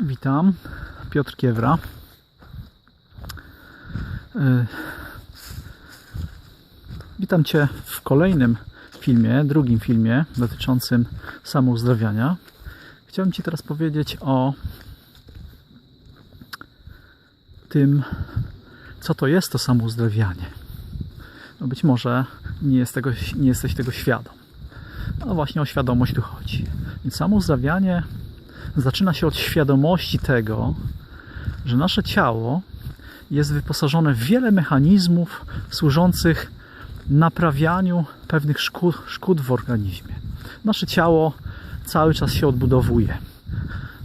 Witam, Piotr Kiewra. Y, Witam Cię w kolejnym filmie, drugim filmie dotyczącym samouzdrawiania. Chciałbym Ci teraz powiedzieć o tym, co to jest to samouzdrawianie. No być może nie, jest tego, nie jesteś tego świadom. No właśnie o świadomość tu chodzi. Więc samouzdrawianie zaczyna się od świadomości tego, że nasze ciało jest wyposażone w wiele mechanizmów służących naprawianiu pewnych szkód, szkód w organizmie. Nasze ciało cały czas się odbudowuje.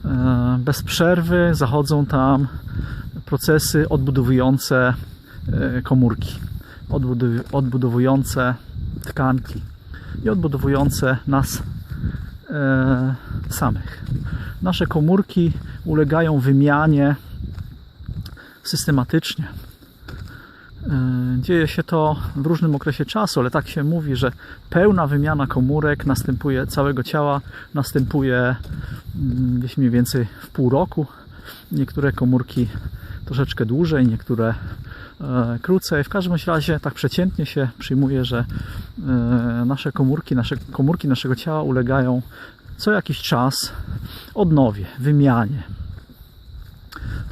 E, Bez przerwy zachodzą tam procesy odbudowujące e, komórki, odbudow- odbudowujące tkanki i odbudowujące nas e, samych. Nasze komórki ulegają wymianie systematycznie. E, Dzieje się to w różnym okresie czasu, ale tak się mówi, że pełna wymiana komórek następuje, całego ciała następuje mm, gdzieś mniej więcej w pół roku. Niektóre komórki troszeczkę dłużej, niektóre e, krócej. W każdym razie tak przeciętnie się przyjmuje, że e, nasze komórki, nasze komórki naszego ciała ulegają co jakiś czas odnowie, wymianie.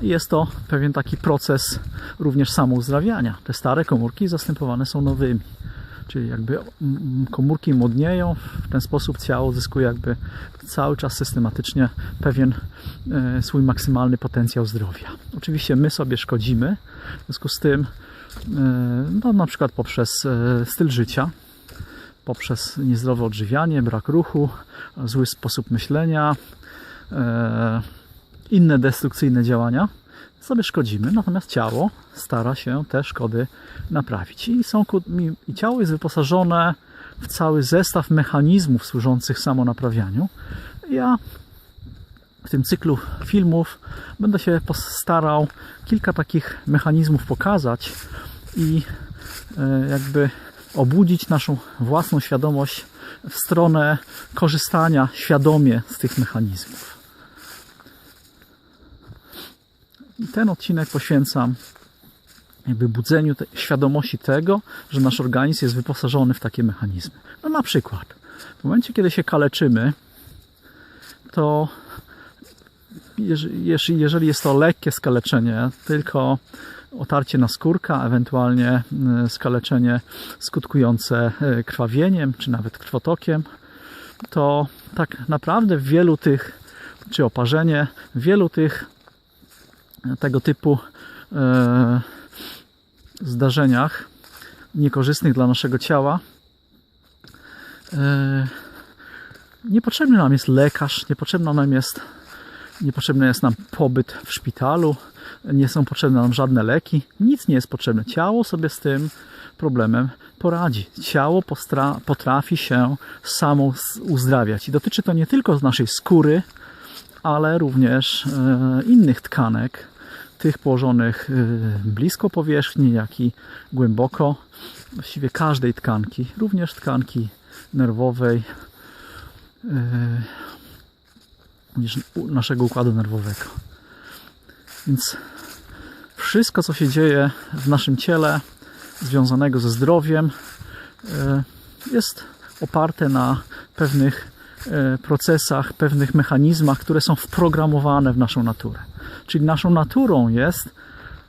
Jest to pewien taki proces również samouzdrawiania. Te stare komórki zastępowane są nowymi. Czyli jakby mm, komórki młodnieją, w ten sposób ciało zyskuje jakby cały czas systematycznie pewien e, swój maksymalny potencjał zdrowia. Oczywiście my sobie szkodzimy, w związku z tym e, no, na przykład poprzez e, styl życia, poprzez niezdrowe odżywianie, brak ruchu, zły sposób myślenia, e, inne destrukcyjne działania, sobie szkodzimy, natomiast ciało stara się te szkody naprawić. I, są, i ciało jest wyposażone w cały zestaw mechanizmów służących samonaprawianiu. Ja w tym cyklu filmów będę się postarał kilka takich mechanizmów pokazać i e, jakby obudzić naszą własną świadomość w stronę korzystania świadomie z tych mechanizmów. I ten odcinek poświęcam jakby budzeniu te, świadomości tego, że nasz organizm jest wyposażony w takie mechanizmy. No na przykład, w momencie, kiedy się kaleczymy, to jeżeli, jeżeli- jest to lekkie skaleczenie, tylko otarcie na skórka, ewentualnie y, skaleczenie skutkujące y, krwawieniem, czy nawet krwotokiem, to tak naprawdę w wielu tych, czy oparzenie, w wielu tych tego typu e, zdarzeniach niekorzystnych dla naszego ciała. E, niepotrzebny nam jest lekarz, niepotrzebna nam jest niepotrzebny jest nam pobyt w szpitalu, nie są potrzebne nam żadne leki, nic nie jest potrzebne. Ciało sobie z tym problemem poradzi. Ciało potrafi się samo uzdrawiać i dotyczy to nie tylko naszej skóry, ale również e, innych tkanek, tych położonych e, blisko powierzchni, jak i głęboko, właściwie każdej tkanki, również tkanki nerwowej, e, u- naszego układu nerwowego. Więc wszystko, co się dzieje w naszym ciele, związanego ze zdrowiem, e, jest oparte na pewnych e, procesach, pewnych mechanizmach, które są wprogramowane w naszą naturę. Czyli naszą naturą jest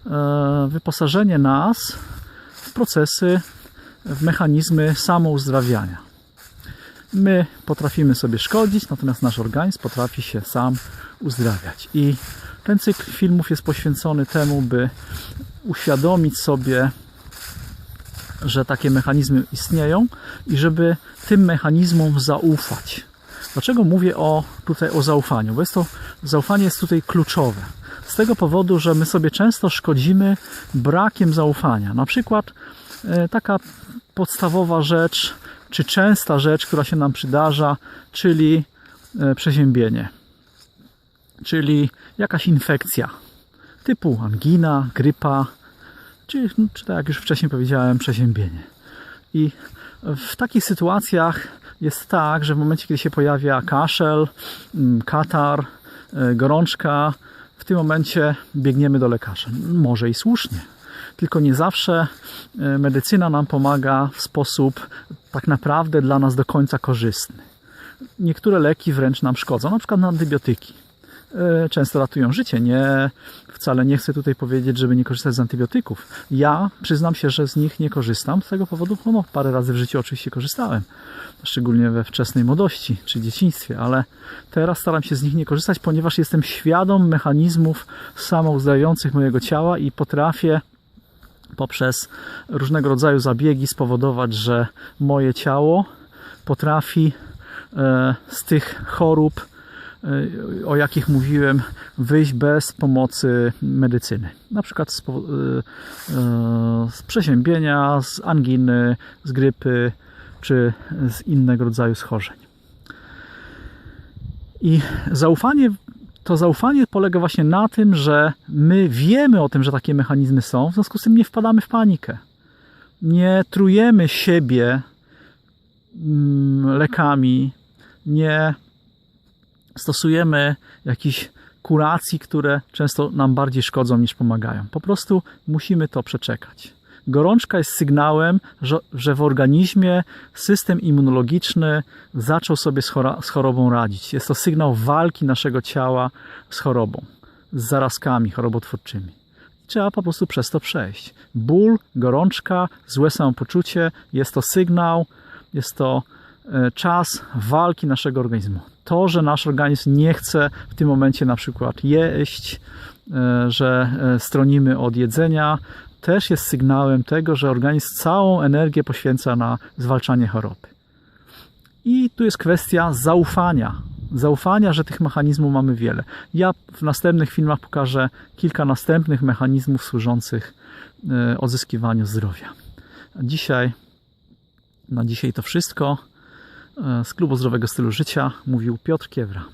e, wyposażenie nas w procesy, w mechanizmy samouzdrawiania. My potrafimy sobie szkodzić, natomiast nasz organizm potrafi się sam uzdrawiać. I ten cykl filmów jest poświęcony temu, by uświadomić sobie, że takie mechanizmy istnieją i żeby tym mechanizmom zaufać. Dlaczego mówię o, tutaj o zaufaniu? Bo jest to, zaufanie jest tutaj kluczowe. Z tego powodu, że my sobie często szkodzimy brakiem zaufania. Na przykład e, taka podstawowa rzecz, czy częsta rzecz, która się nam przydarza, czyli e, przeziębienie. Czyli jakaś infekcja typu angina, grypa, czy, czy tak jak już wcześniej powiedziałem, przeziębienie. I w takich sytuacjach jest tak, że w momencie, kiedy się pojawia kaszel, mm, katar, e, gorączka, w tym momencie biegniemy do lekarza. Może i słusznie. Tylko nie zawsze e, medycyna nam pomaga w sposób tak naprawdę dla nas do końca korzystny. Niektóre leki wręcz nam szkodzą, na przykład antybiotyki. E, Często ratują życie. Nie, wcale nie chcę tutaj powiedzieć, żeby nie korzystać z antybiotyków. Ja przyznam się, że z nich nie korzystam. Z tego powodu, no, no parę razy w życiu oczywiście korzystałem. Szczególnie we wczesnej młodości czy dzieciństwie, ale teraz staram się z nich nie korzystać, ponieważ jestem świadom mechanizmów samouzdrawiających mojego ciała i potrafię poprzez różnego rodzaju zabiegi spowodować, że moje ciało potrafi e, z tych chorób, e, o jakich mówiłem, wyjść bez pomocy medycyny. Na przykład z, e, z przeziębienia, z anginy, z grypy czy z innego rodzaju schorzeń. I zaufanie, to zaufanie polega właśnie na tym, że my wiemy o tym, że takie mechanizmy są, w związku z tym nie wpadamy w panikę. Nie trujemy siebie mm, lekami, nie stosujemy jakichś kuracji, które często nam bardziej szkodzą niż pomagają. Po prostu musimy to przeczekać. Gorączka jest sygnałem, że, w organizmie system immunologiczny zaczął sobie z chorobą radzić. Jest to sygnał walki naszego ciała z chorobą, z zarazkami chorobotwórczymi. Trzeba po prostu przez to przejść. Ból, gorączka, złe samopoczucie jest to sygnał, jest to e, czas walki naszego organizmu. To, że nasz organizm nie chce w tym momencie na przykład jeść, e, że e, stronimy od jedzenia, też jest sygnałem tego, że organizm całą energię poświęca na zwalczanie choroby. I tu jest kwestia zaufania. Zaufania, że tych mechanizmów mamy wiele. Ja w następnych filmach pokażę kilka następnych mechanizmów służących e, odzyskiwaniu zdrowia. Dzisiaj, na dzisiaj to wszystko. E, Z Klubu Zdrowego Stylu Życia mówił Piotr Kiewra.